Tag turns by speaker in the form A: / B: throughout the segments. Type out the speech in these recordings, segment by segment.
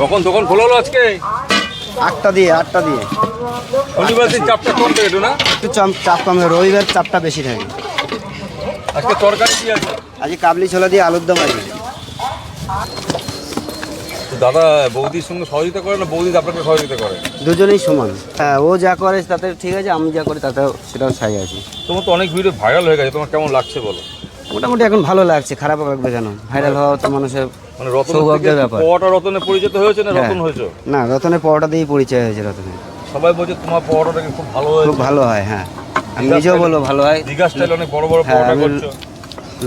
A: কখন দোকান খোলা হলো আজকে?
B: আটটা দিয়ে আটটা দিয়ে।
A: শনিবার দিন চাপটা কম থাকে একটু না?
B: একটু চাপ চাপ কমে রবিবার চাপটা বেশি থাকে।
A: আজকে তরকারি কি আছে?
B: আজকে কাবলি ছোলা দিয়ে আলুর দম আছে।
A: দাদা বৌদির সঙ্গে সহযোগিতা করে না বৌদি আপনাকে সহযোগিতা করে?
B: দুজনেই সমান। হ্যাঁ ও যা করে তাতে ঠিক আছে আমি যা করি তাতে সেটাও সাই আছে।
A: তোমার তো অনেক ভিডিও ভাইরাল হয়ে গেছে তোমার কেমন লাগছে বলো?
B: মোটামুটি এখন ভালো লাগছে খারাপ লাগবে কেন ভাইরাল হওয়া তো মানুষের
A: মানে
B: সৌভাগ্যের ব্যাপার।
A: পটা রতনে পরিচিত হয়েছে না
B: হ্যাঁ।
A: রতন হয়েছে?
B: না পরোটা দিয়েই পরিচয় হয়েছে রতনের।
A: সবাই বলছে তোমার পরোটাটা খুব ভালো
B: খুব ভালো হয় হ্যাঁ। আমি নিজেও বলব ভালো হয়।
A: দীঘা স্টাইল অনেক বড় বড়
B: হ্যাঁ,
A: পরোটা করছ।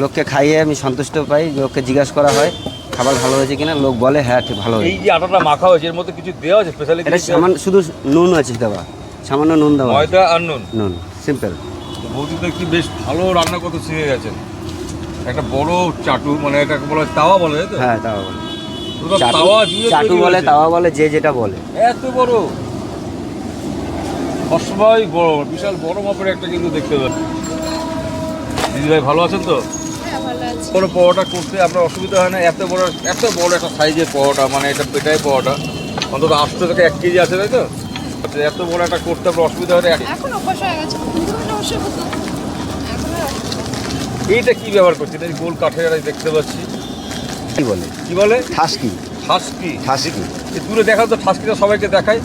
B: লোককে খাইয়ে আমি সন্তুষ্ট পাই লোককে জিজ্ঞাসা করা হয় খাবার ভালো হয়েছে কিনা? লোক বলে হ্যাঁ ঠিক ভালো
A: এই যে আটাটা মাখা হয়েছে এর মধ্যে কিছু দেওয়া আছে? স্পেশালি
B: এটা সামান্য শুধু নুন আছে দেওয়া সামান্য নুন দেওয়া।
A: ময়দা আর নুন?
B: নুন সিম্পল
A: বৌদি তো কি বেশ ভালো রান্না করতে শিখে গেছেন। একটা বড় চাটু মানে এটাকে বলে তাওয়া বলে তো?
B: হ্যাঁ তাওয়া বলে। চাটু
A: তাওয়া দিয়ে
B: চাটু বলে তাওয়া বলে যে যেটা বলে।
A: এত বড়। অসবাই বড় বিশাল বড় মাপের একটা কিন্তু দেখতে পাচ্ছি। দিদি ভাই ভালো আছেন তো?
C: হ্যাঁ ভালো আছি।
A: বড় পরোটা করতে আপনার অসুবিধা হয় না? এত বড় এত বড় একটা সাইজের পরোটা মানে এটা পেটাই পরোটা। অন্তত আটশো থেকে এক কেজি আছে তাই তো? আচ্ছা, এত বড় একটা করতে আপনার অসুবিধা হয় না?
C: এখন অভ্যাস হয়ে গেছে।
A: এইটা কি ব্যবহার করছে এটা এই গোল কাঠের এটা দেখতে পাচ্ছি।
B: কি বলে?
A: কি বলে?
B: ঠাসকি।
A: ঠাসকি।
B: ঠাসকি।
A: এই দূরে দেখাও তো ঠাসকিটা সবাইকে দেখায়।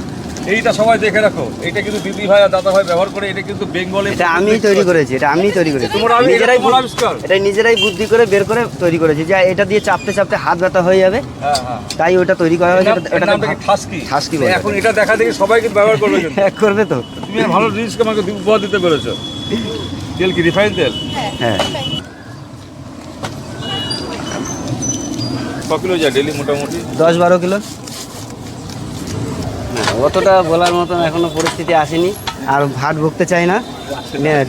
A: এইটা সবাই দেখে রাখো। এটা কিন্তু দিদি ভাই আর দাদা ভাই ব্যবহার করে এটা কিন্তু বেঙ্গলে
B: এটা আমিই তৈরি করেছি এটা আমিই তৈরি করেছি।
A: তোমরা আমি-
B: নিজেরাই
A: আবিষ্কার?
B: এটা নিজেরাই বুদ্ধি করে বের করে তৈরি করেছি যে এটা দিয়ে চাপতে চাপতে হাত ব্যথা হয়ে যাবে।
A: হ্যাঁ হ্যাঁ।
B: তাই ওটা তৈরি করা হয়েছে এটা-
A: নাম- এর কি
B: ভাব-
A: ঠাসকি।
B: ঠাসকি বলে।
A: এখন এটা দেখা দেখে সবাই কিন্তু ব্যবহার করবে
B: করবে তো।
A: তুমি আর ভালো জিনিসকে আমাকে উপহার দিতে পেরেছ তেল কি? রিফাইন তেল?
C: হ্যাঁ।
B: হ্যাঁ।
A: ক কিলো যায় ডেলি মোটামুটি?
B: দশ বারো কিলো। না, অতটা বলার মতন এখনও পরিস্থিতি আসেনি। আর ভাট ভুগতে চাই না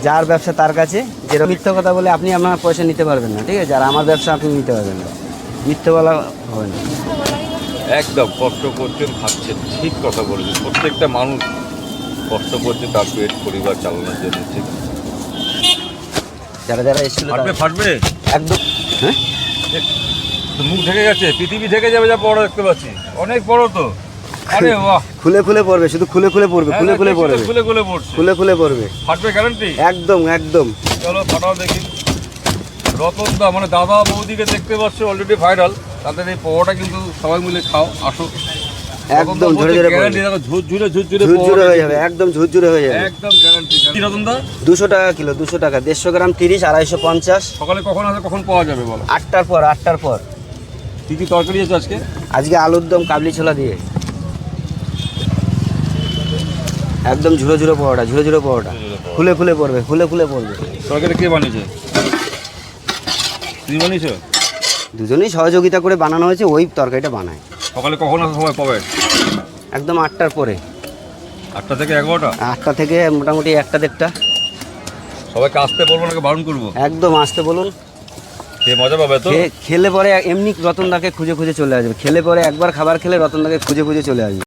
B: যার ব্যবসা তার কাছে। যেরকম মিথ্যা কথা বলে আপনি আপনার পয়সা নিতে পারবেন না ঠিক আছে? আর আমার ব্যবসা আপনি নিতে পারবেন না। মিথ্যে বলা হবে না।
A: একদম কষ্ট করছেন খাচ্ছেন ঠিক কথা বলেছেন। প্রত্যেকটা মানুষ কষ্ট করছে তার পেট পরিবার চালানোর জন্য ঠিক।
B: যারা যারা এসেছিল
A: ফাটবে ফাটবে?
B: একদম। হ্যাঁ?
A: মুখ ঢেকে গেছে পৃথিবী ঢেকে যাবে যা বড় দেখতে পাচ্ছি। অনেক বড় তো। আরে বাহ।
B: খুলে খুলে পড়বে শুধু খুলে খুলে পড়বে
A: হ্যাঁ,
B: খুলে খুলে পড়বে।
A: খুলে খুলে পড়ছে।
B: খুলে খুলে পড়বে।
A: ফাটবে গ্যারান্টি
B: একদম একদম।
A: চলো ফাটাও দেখি। রতন দা মানে দাদা বৌদিকে দেখতে পাচ্ছ অলরেডি ভাইরাল তাদের এই পোহাটা কিন্তু সবাই মিলে খাও আসো।
B: একদম ঝরে ঝরে পড়বে।
A: ঝুরঝুরে ঝুরঝুরে
B: ঝুরঝুরে হয়ে যাবে একদম ঝুরঝুরে হয়ে যাবে।
A: একদম গ্যারান্টি রতন দা
B: দুশো টাকা কিলো দুশো টাকা। দেড়শো গ্রাম তিরিশ আড়াইশো পঞ্চাশ।
A: সকালে কখন আসে কখন পাওয়া যাবে বলো?
B: আটটার পর আটটার পর।
A: কি কি তরকারি আছে আজকে?
B: আজকে আলুর দম কাবলি ছোলা দিয়ে। একদম ঝুরো ঝুরো পরোটা। ঝুরো ঝুরো পরোটা। খুলে খুলে পড়বে খুলে খুলে পড়বে।
A: তরকারি কে বানিয়েছে? তুমি বানিয়েছো?
B: দুজনেই সহযোগিতা করে বানানো হয়েছে ওই তরকারিটা বানায়।
A: সকালে কখন আসে সবাই পাবে?
B: একদম আটটার পরে।
A: আটটা থেকে এগারোটা?
B: আটটা থেকে মোটামুটি একটা দেড়টা।
A: সবাইকে আসতে বলব নাকি বারণ করব?
B: একদম আসতে বলুন।
A: খেয়ে মজা পাবে তো?
B: খেলে পরে এমনি রতনদাকে খুঁজে খুঁজে চলে আসবে। খেলে পরে একবার খাবার খেলে রতনদাকে খুঁজে খুঁজে চলে আসবে।